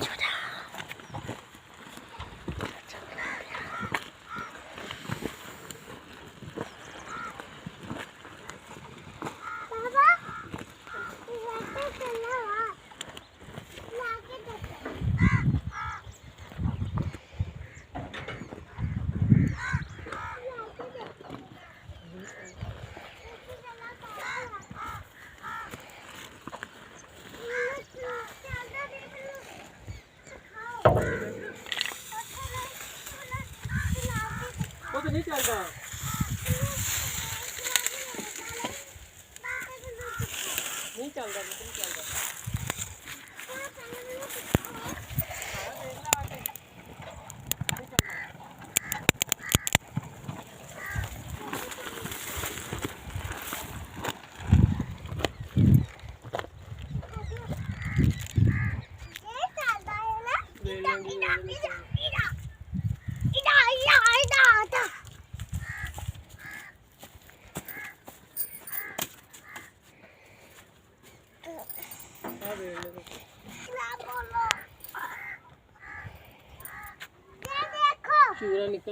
조다. இருக்கும் ਚੂਰਾ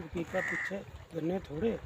पीका पीछे गन्ने थोड़े।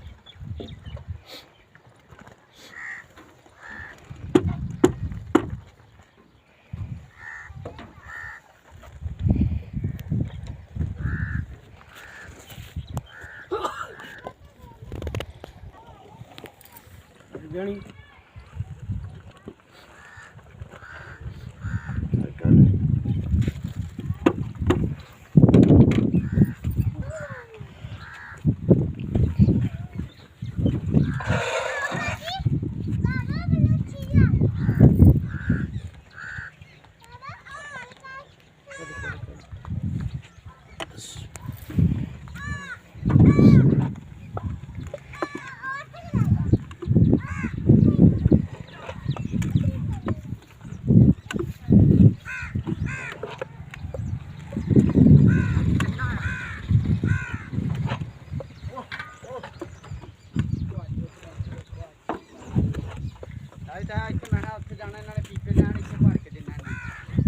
ਆਈ ਇੱਥੇ ਮੈਂ ਕਿਹਾ ਉੱਥੇ ਜਾਣਾ ਇਹਨਾਂ ਨੇ ਪੀਪੇ ਲੈਣ, ਇੱਥੇ ਭਰ ਕੇ ਦੇਣਾ ਇਹਨਾਂ ਨੇ।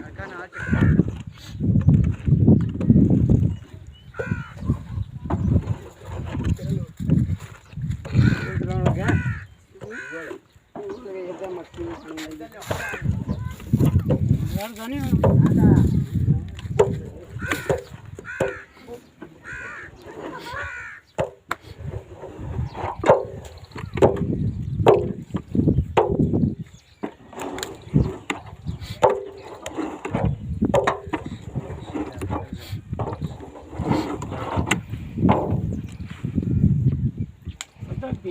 ਮੈਂ ਨਾਲ ਚੱਕ ਮੱਕੀ ਯਾਰ, ਜਾਨੀ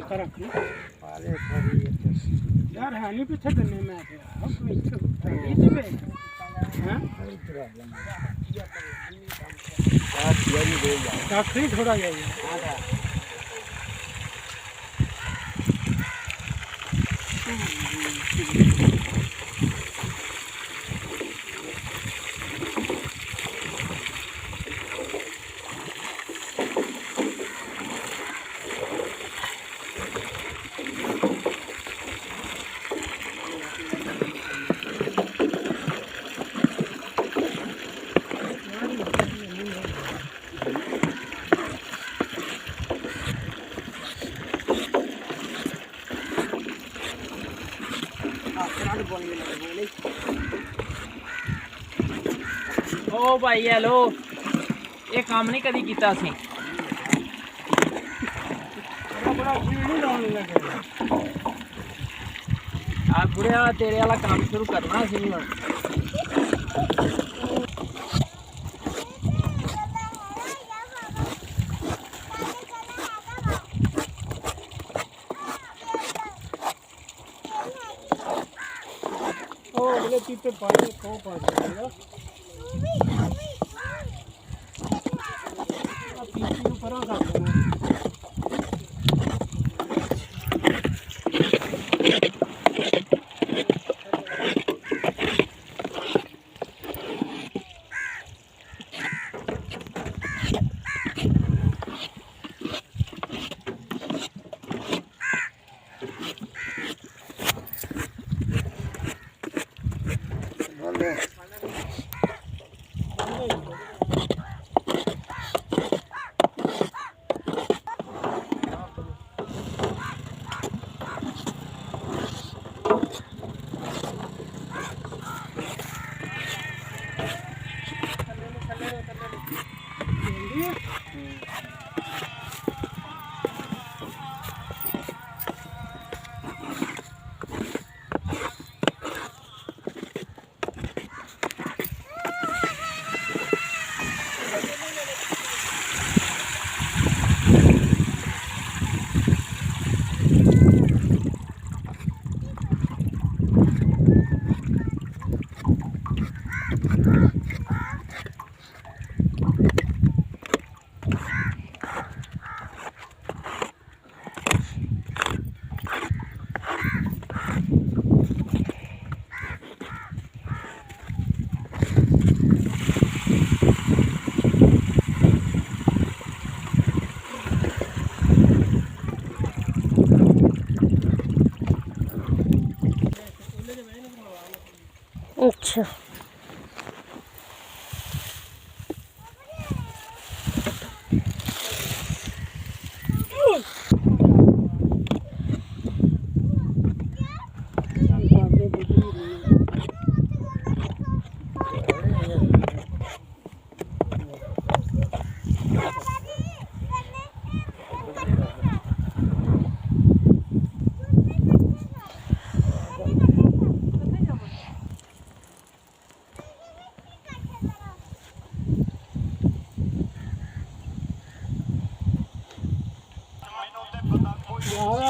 करक ने यार हाली पे थे में आते अब थोड़ा जाइए। ਹੈਲੋ ਭਾਈ ਹੈਲੋ ਇਹ ਕੰਮ ਨਹੀਂ ਕਦੀ ਕੀਤਾ ਸੀ ਆ ਗੁਰਿਆ ਤੇਰੇ ਵਾਲਾ ਕੰਮ ਸ਼ੁਰੂ ਕਰਨਾ ਸੀ ਹੁਣ। ਉਹ ਅਗਲੇ ਚੀਤੇ ਪਾਣੀ ਕੋ ਪਾ ਜਾਏਗਾ আচ্ছা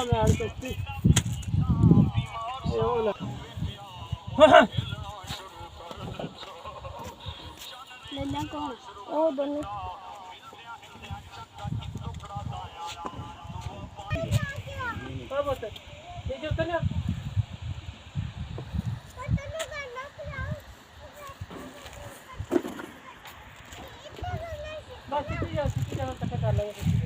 ਆਇਆ ਮੈਂ ਚੱਕੀ ਇਹ ਉਹ ਲੈ ਲੈਣਾ ਕੌਣ ਉਹ ਦੋਨੇ ਆ ਬਸ ਇਹ ਜੋ ਤਨੇ ਬਸ ਇੱਥੇ ਜਾ ਸਿੱਧੀ ਜਾਣਾ ਤੱਕ ਕਰ ਲਾਂਗੇ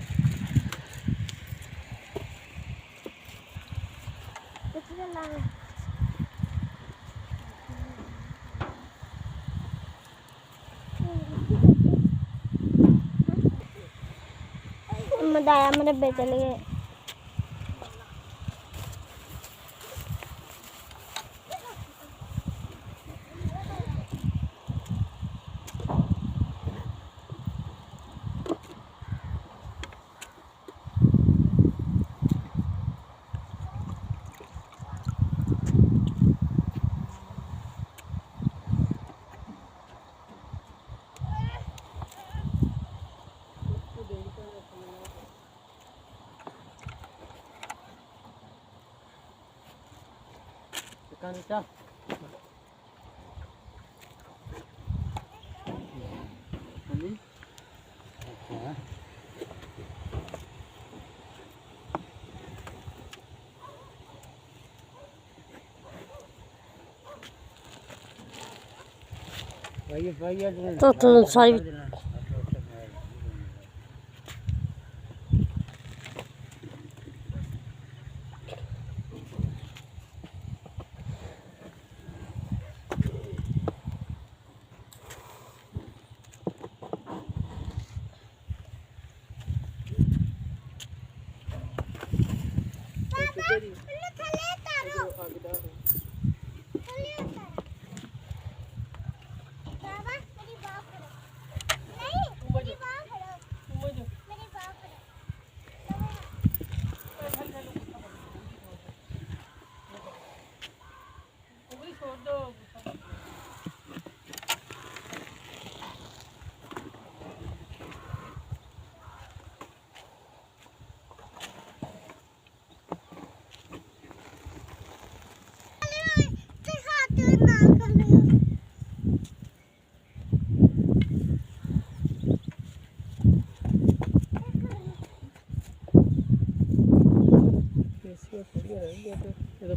ज़्यादा मेरे बेचने かみちゃん。何 Vai, vai, vai. Tá tudo sai.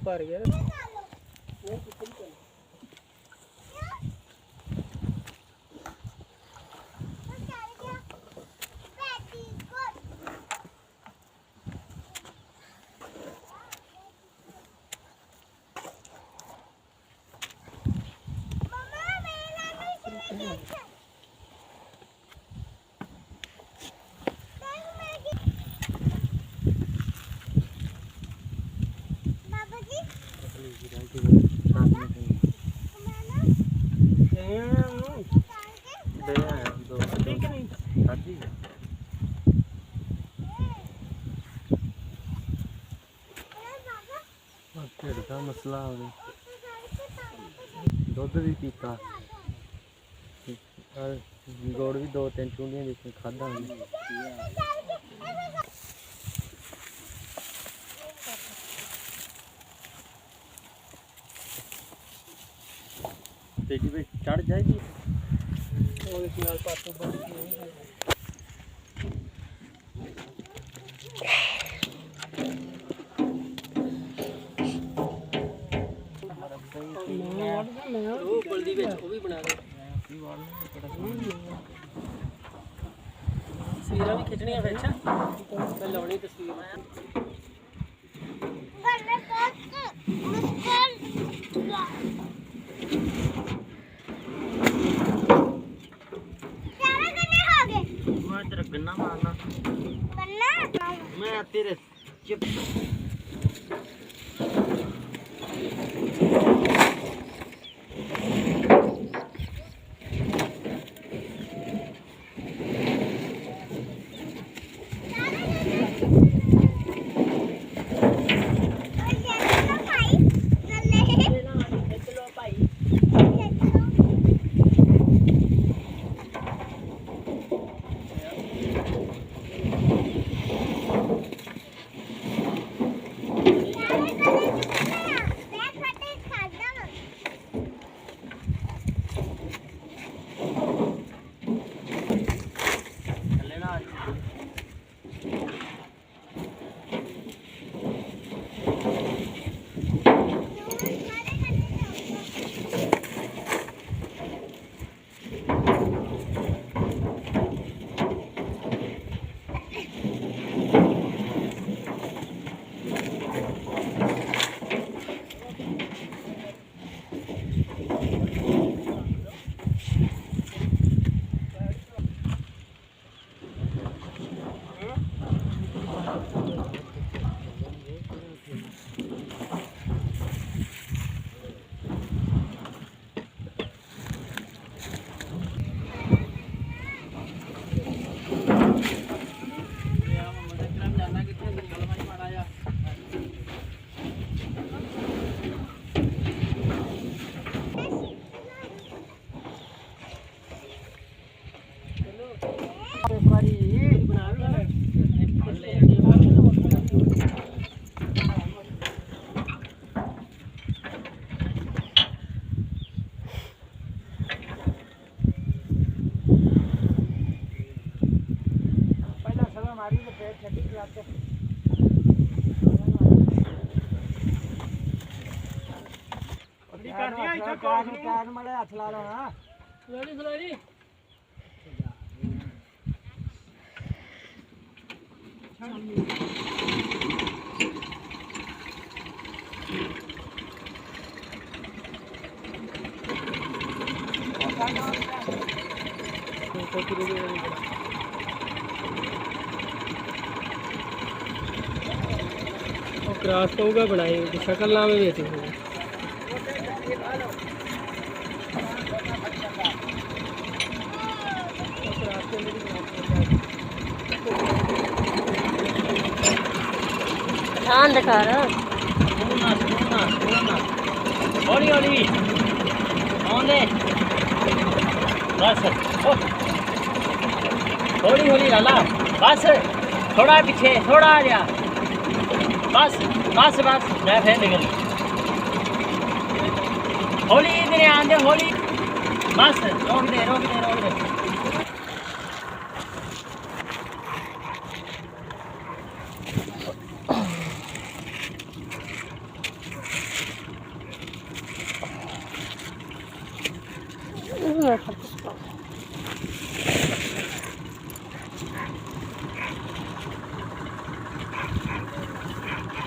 செழிப்பாக இருக்குது ਢਿੱਡ ਦਾ ਮਸਲਾ ਹੋ ਗਿਆ ਦੁੱਧ ਵੀ ਪੀਤਾ ਔਰ ਗੋੜ ਵੀ ਦੋ ਤਿੰਨ ਚੁੰਡੀਆਂ ਵਿੱਚ ਖਾਦਾ ਉਹਨੇ ਤੇਜੀ ਵਿੱਚ ਚੜ ਜਾਏਗੀ ਉਹ ਇਸ ਨਾਲ ਪਾਸੋਂ ਉਹ ਬਲਦੀ ਵਿੱਚ ਉਹ ਵੀ ਬਣਾ ਦੇ ਤਸਵੀਰਾਂ ਵੀ ਖਿੱਚਣੀਆਂ ਵਿੱਚ ਮੈਂ ਲਾਉਣੀ ਤਸਵੀਰ ਤੇਰਾ ਗੰਨਾ ਮਾਰਨਾ ਮੈਂ ਤੇਰੇ ਚਿਪ रास्ता होगा बनाए शक्ल नाम बेचे होगा चांद का रंग हौली हौली आउने बस हौली हौली लाला बस थोड़ा पीछे थोड़ा आ जा बस बस बस मैं फिर निकल हौली इधर आंदे हौली बस रोक दे रोक दे रोक दे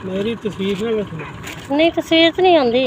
ਮੇਰੀ ਤਸਵੀਰ ਨਾ ਨਹੀਂ ਤਸਵੀਰ ਤਾਂ ਨਹੀਂ ਆਉਂਦੀ।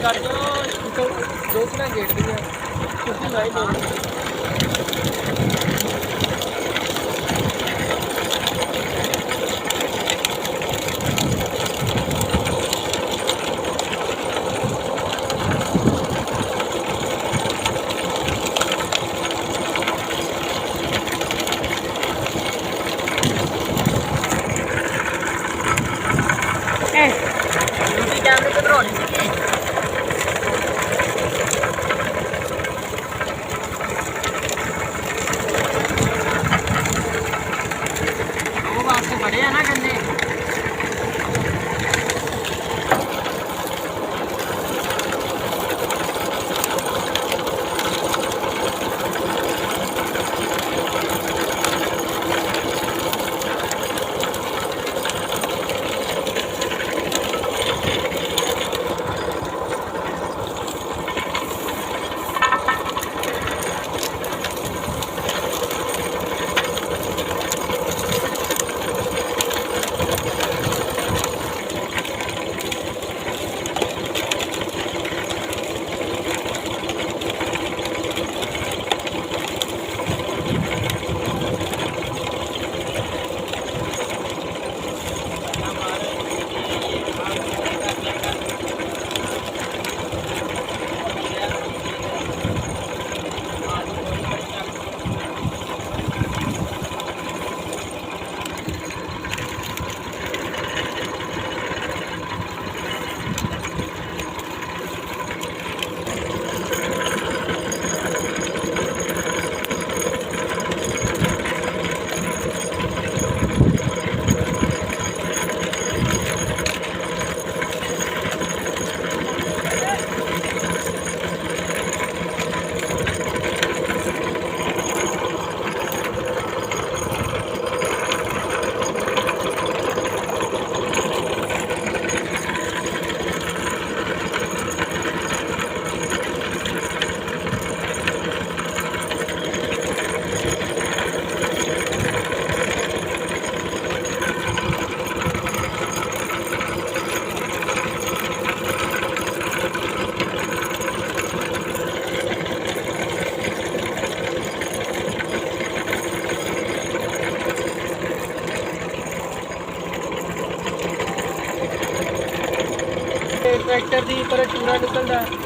ਫੋਨ ਕਰ ਦੋ ਦੋ ਕਿਲਾ ਗੇਟ ਦੀ ਤੁਸੀਂ ਲਾਈ ਦੋ। Congratulations.